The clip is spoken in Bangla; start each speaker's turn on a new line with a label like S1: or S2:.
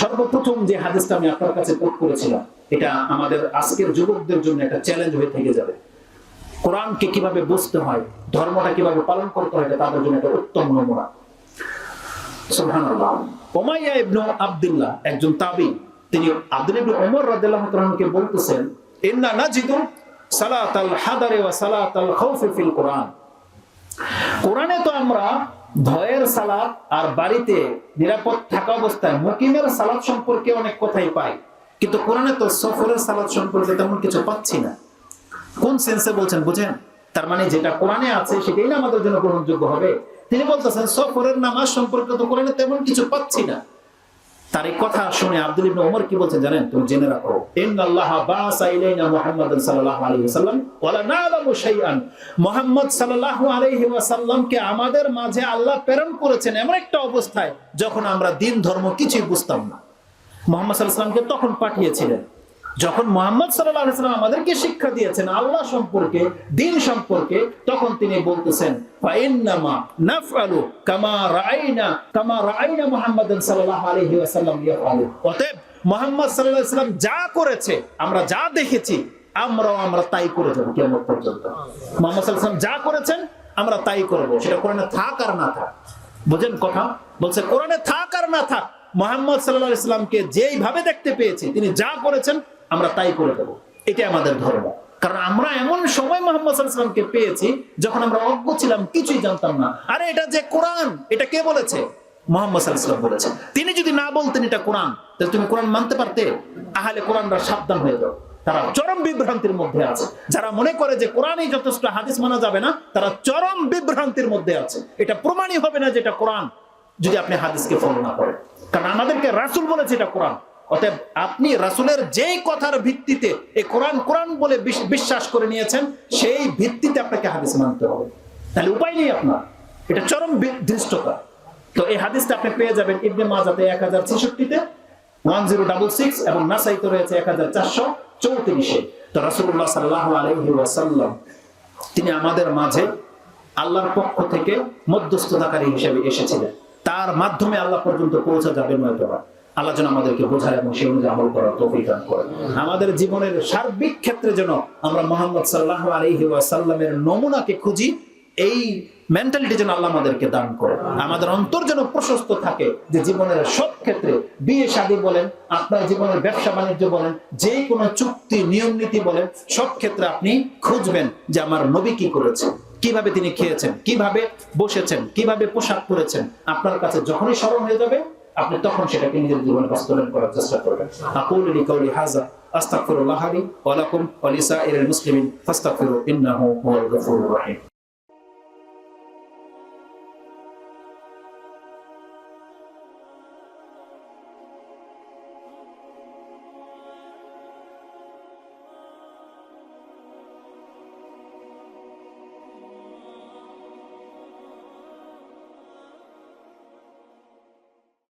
S1: সর্বপ্রথম যে হাদিসটা আমি আপনার কাছে করেছিলাম, এটা আমাদের আজকের যুবকদের জন্য একটা চ্যালেঞ্জ হয়ে থেকে যাবে। কোরআনকে কীভাবে বুঝতে হয়, ধর্মটা কীভাবে পালন করতে হয় তাদের জন্য একটা উত্তম নমুনা। আব্দুল্লাহ একজন তাবি, তিনি আব্দুল ইবনে বলতেছেন ইন্না সালাতাল হাদারে ওয়া সালাতাল খাউফি ফিল কোরআনে। তো আমরা ভয়ের সালাত আর বাড়িতে নিরাপদ থাকা অবস্থায় মুকিমের সালাত সম্পর্কে অনেক কথাই পাই, কিন্তু কোরআনে তো সফরের সালাত সম্পর্কে তেমন কিছু পাচ্ছি না। কোন সেন্সে বলছেন, বুঝেন? তার মানে যেটা কোরআনে আছে সেটাই না আমাদের জন্য গ্রহণযোগ্য হবে। তিনি বলতেছেন, সফরের নামাজ সম্পর্কে তো কোরআনে তেমন কিছু পাচ্ছি না। তার এই কথা শুনে আব্দুল ইবনে ওমর কি বলছেন জানেন? তুমি জেনে রাখো। ইন্নাল্লাহ বাআসা ইলাইনা মুহাম্মাদান সাল্লাল্লাহু আলাইহি ওয়াসাল্লাম ওয়ালা নালামু শাইআন। মুহাম্মদ সাল্লাল্লাহু আলাইহি ওয়াসাল্লামকে আমাদের মাঝে আল্লাহ প্রেরণ করেছেন এমন একটা অবস্থায় যখন আমরা দিন ধর্ম কিছুই বুঝতাম না। মোহাম্মদ সাল্লাল্লাহু আলাইহি ওয়াসাল্লামকে তখন পাঠিয়েছিলেন। যখন মোহাম্মদ ওয়াসাল্লাম আমাদেরকে শিক্ষা দিয়েছেন, আল্লাহ সম্পর্কে, দিন সম্পর্কে, তখন তিনি বলতেছেন যা করেছে, আমরা যা দেখেছি, আমরাও আমরা তাই করে যাব কিয়ামত পর্যন্ত। মুহাম্মদ ওয়াসাল্লাম যা করেছেন, আমরা তাই করব সেটা কোরআনে থাক আর না থাক। বুঝেন কথা? বলছে, কোরআনে থাক আর না থাক। মোহাম্মদ সাল্লাহ ইসলামকে যেইভাবে দেখতে পেয়েছি, তিনি যা করেছেন আমরা তাই করে দেবো। এটা আমাদের ধর্ম। কারণ আমরা এমন সময় মোহাম্মদ সাল্লাহামকে পেয়েছি, যখন আমরা অজ্ঞ ছিলাম, কিছুই জানতাম না। আরে, এটা যে কোরআন, এটা কে বলেছে? মোহাম্মদ সাল্লাহাম বলেছে তিনি যদি না বলতেন এটা কোরআন, তাহলে তুমি কোরআন মানতে পারতে? আহলে কোরআনরা সাবধান হয়ে যাও। তারা চরম বিভ্রান্তির মধ্যে আছে। যারা মনে করে যে কোরআনই যথেষ্ট হাদিস মানা যাবে না, তারা চরম বিভ্রান্তির মধ্যে আছে। এটা প্রমাণই হবে না যে এটা কোরআন, যদি আপনি হাদিসকে ফলো না করেন। কারণ আমাদেরকে রাসুল বলেছে এটা কোরআন। অতএব আপনি রাসুলের যেই কথার ভিত্তিতে এই কোরআন কোরআন বলে বিশ্বাস করে নিয়েছেন, সেই ভিত্তিতে আপনাকে হাদিস মানতে হবে। তাহলে উপায় নেই আপনার। এটা চরম ধৃষ্টতা। তো এই হাদিসটা আপনি পেয়ে যাবেন ইবনে মাজাতে এক হাজার ছেষট্টিতে, ওয়ান জিরো ডাবল সিক্স এবং নাসাইতে রয়েছে এক হাজার চারশো চৌত্রিশে। তো রাসুল্লাহ সাল্লাহ আলহি ওয়াসাল্লাম, তিনি আমাদের মাঝে আল্লাহর পক্ষ থেকে মধ্যস্থতাকারী হিসেবে এসেছিলেন। তার মাধ্যমে আল্লাহ পর্যন্ত পৌঁছা যাবে নয়তো না। আল্লাহ যেন আমাদেরকে বোঝার এবং সেই অনুযায়ী আমল করার তৌফিক দান করেন। আমাদের জীবনের সার্বিক ক্ষেত্রে যেন আমরা মোহাম্মদ সাল্লাহ আলহি ওয়াসাল্লামের নমুনাকে খুঁজি, এই মেন্টালিটি যেন আল্লাহ আমাদেরকে দান করে। আমাদের অন্তর যেন প্রশস্ত থাকে যে জীবনের সব ক্ষেত্রে বিয়ে, শাদী বলেন, আপনার জীবনের ব্যবসা, বাণিজ্য বলেন, যে কোনো চুক্তি, নিয়ম, নীতি বলেন, সব ক্ষেত্রে আপনি খুঁজবেন যে আমার নবী কি করেছে, কীভাবে তিনি খেয়েছেন, কীভাবে বসেছেন, কীভাবে পোশাক পরেছেন। আপনার কাছে যখনই স্মরণ হয়ে যাবে আপনি তখন সেটাকে নিজের জীবনে বাস্তবায়ন করার চেষ্টা করবেন। আকুল লিকাউলি হাযা, আস্তাগফিরুল্লাহ লি ওয়া লাকুম ওয়া লিসাইরিল মুসলিমিন ফাস্তাগফিরু, ইন্নাহু হুয়াল গফুরুর রহিম।